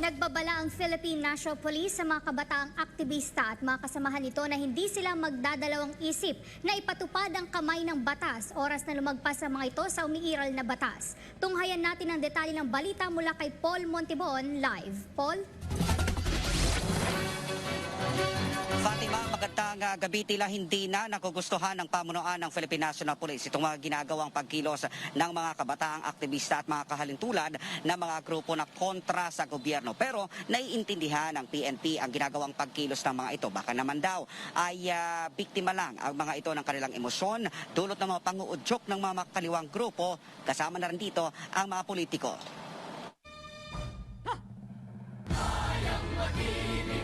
Nagbabala ang Philippine National Police sa mga kabataang aktivista at mga kasamahan nito na hindi sila magdadalawang isip na ipatupad ang kamay ng batas oras na lumagpas sa mga ito sa umiiral na batas. Tunghayan natin ang detalye ng balita mula kay Paul Montibon live. Paul? Magandang ah, gabi tila hindi na nagugustuhan ng pamunuan ng Philippine National Police itong mga ginagawang pagkilos ng mga kabataang aktivista at mga kahalintulad na mga grupo na kontra sa gobyerno. Pero naiintindihan ng PNP ang ginagawang pagkilos ng mga ito. Baka naman daw ay ah, biktima lang ang mga ito ng kanilang emosyon, dulot ng mga panguudyok ng mga makaliwang grupo, kasama na rin dito ang mga politiko.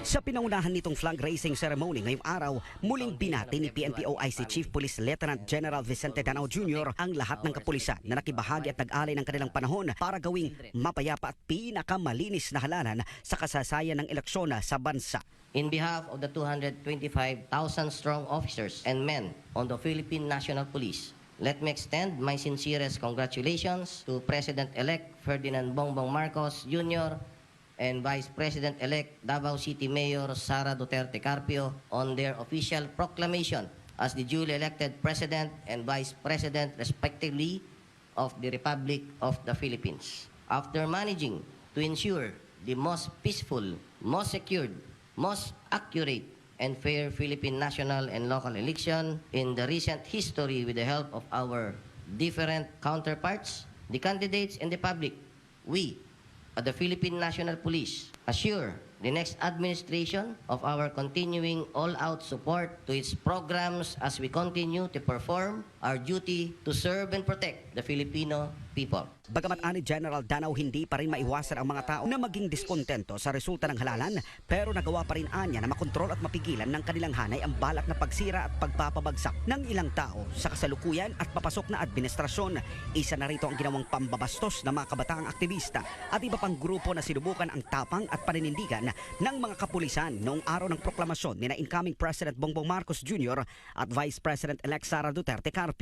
Sa pinangunahan nitong flag raising ceremony ngayong araw, muling binati ni PNP-OIC Chief Police Lieutenant General Vicente Danao Jr. ang lahat ng kapulisan na nakibahagi at nag-alay ng kanilang panahon para gawing mapayapa at pinakamalinis na halalan sa kasasayan ng eleksyon sa bansa. In behalf of the 225,000 strong officers and men on the Philippine National Police, let me extend my sincerest congratulations to President-elect Ferdinand Bongbong Marcos Jr. and Vice President-elect Davao City Mayor Sara Duterte Carpio on their official proclamation as the duly elected President and Vice President respectively of the Republic of the Philippines. After managing to ensure the most peaceful, most secured, most accurate, and fair Philippine national and local election in the recent history with the help of our different counterparts, the candidates and the public, we at the Philippine National Police assure the next administration of our continuing all-out support to its programs as we continue to perform our duty to serve and protect the Filipino people. Bagamat ani General Danao hindi pa rin maiwasan ang mga tao na maging diskontento sa resulta ng halalan, pero nagawa pa rin anya na makontrol at mapigilan ng kanilang hanay ang balak na pagsira at pagpapabagsak ng ilang tao sa kasalukuyan at papasok na administrasyon. Isa na rito ang ginawang pambabastos ng mga kabataang aktivista at iba pang grupo na sinubukan ang tapang at paninindigan ng mga kapulisan noong araw ng proklamasyon ni na incoming President Bongbong Marcos Jr. at Vice President-elect Sara Duterte Carpio.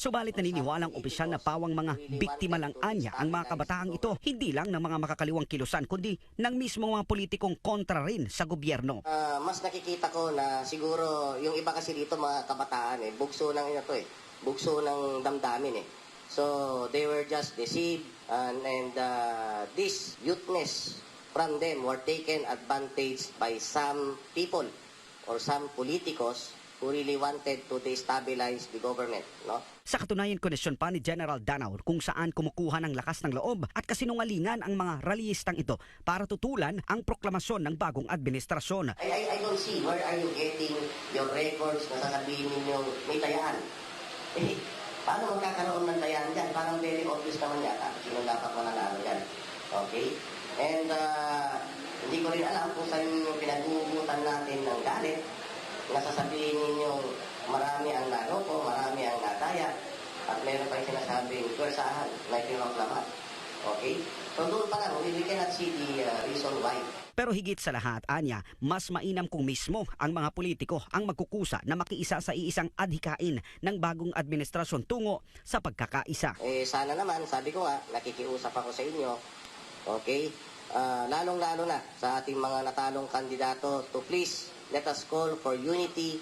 Subalit naniniwalang opisyal na pawang mga biktima lang anya ang mga kabataang ito, hindi lang ng mga makakaliwang kilusan, kundi ng mismo mga politikong kontra rin sa gobyerno. Ah, mas nakikita ko na siguro yung iba kasi dito mga kabataan eh, bugso ng ino to eh. Bugso ng damdamin eh. So they were just deceived and, and uh, this youthness from them were taken advantage by some people or some politicos who really wanted to destabilize the government, no? Sa katunayan, konesyon pa ni General Danao kung saan kumukuha ng lakas ng loob at kasinungalingan ang mga rallyistang ito para tutulan ang proklamasyon ng bagong administrasyon. I, I, I don't see where are you getting your records na sasabihin ninyo may tayaan. Eh, paano magkakaroon ng tayaan dyan? Parang very obvious naman yata sino dapat mananalo dyan. Okay? And uh, hindi ko rin alam kung saan yung pinag-uugutan natin ng galit na sasabihin ninyo marami ang naloko, marami ang nadaya, at meron pa yung sinasabing pwersahan na pinoklamat. Okay? So doon pa lang, we, cannot see the uh, reason why. Pero higit sa lahat, Anya, mas mainam kung mismo ang mga politiko ang magkukusa na makiisa sa iisang adhikain ng bagong administrasyon tungo sa pagkakaisa. Eh, sana naman, sabi ko nga, nakikiusap ako sa inyo, okay? Ah, lalong-lalo na sa ating mga natalong kandidato to please let us call for unity.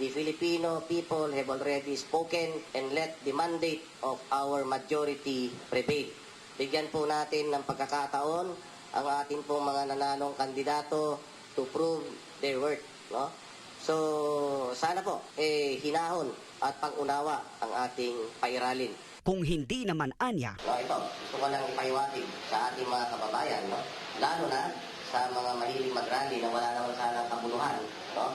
The Filipino people have already spoken and let the mandate of our majority prevail. Bigyan po natin ng pagkakataon ang ating pong mga nanalong kandidato to prove their worth. No? So, sana po, eh, hinahon at pag-unawa ang ating pairalin. Kung hindi naman, Anya, No, ito, gusto ko lang ipaiwatig sa ating mga kababayan, no? lalo na sa mga mahilig mag-rally na wala naman sana kabuluhan. No?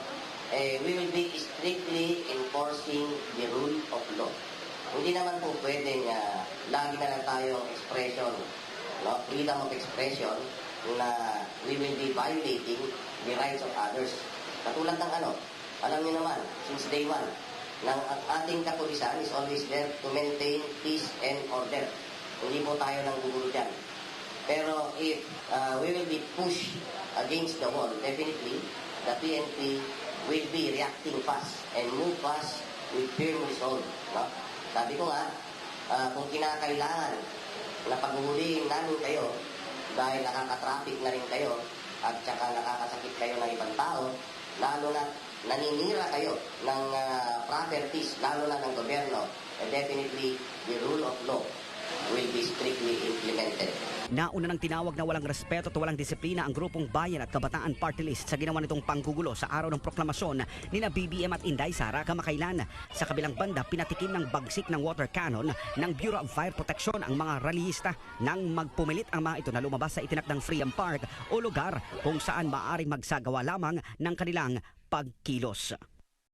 Eh, we will be strictly enforcing the rule of law. Hindi naman po pwedeng uh, lagi na lang tayong expression, no? freedom of expression, na we will be violating the rights of others. Katulad ng ano, alam niyo naman, since day one, ng ating kapulisan is always there to maintain peace and order. Hindi po tayo nang gugulo dyan. Pero if uh, we will be pushed against the wall, definitely the PNP will be reacting fast and move fast with firm resolve. No? Sabi ko nga, uh, kung kinakailangan na paghuhulihin namin kayo dahil nakaka-traffic na rin kayo at saka nakakasakit kayo ng ibang tao, lalo na naninira kayo ng ah, properties, lalo na ng gobyerno, eh, definitely the rule of law will be strictly implemented. Nauna nang tinawag na walang respeto at walang disiplina ang grupong Bayan at Kabataan Party List sa ginawa nitong panggugulo sa araw ng proklamasyon ni na BBM at Inday Sara kamakailan. Sa kabilang banda, pinatikim ng bagsik ng water cannon ng Bureau of Fire Protection ang mga rallyista nang magpumilit ang mga ito na lumabas sa itinakdang Freedom Park o lugar kung saan maaring magsagawa lamang ng kanilang pagkilos.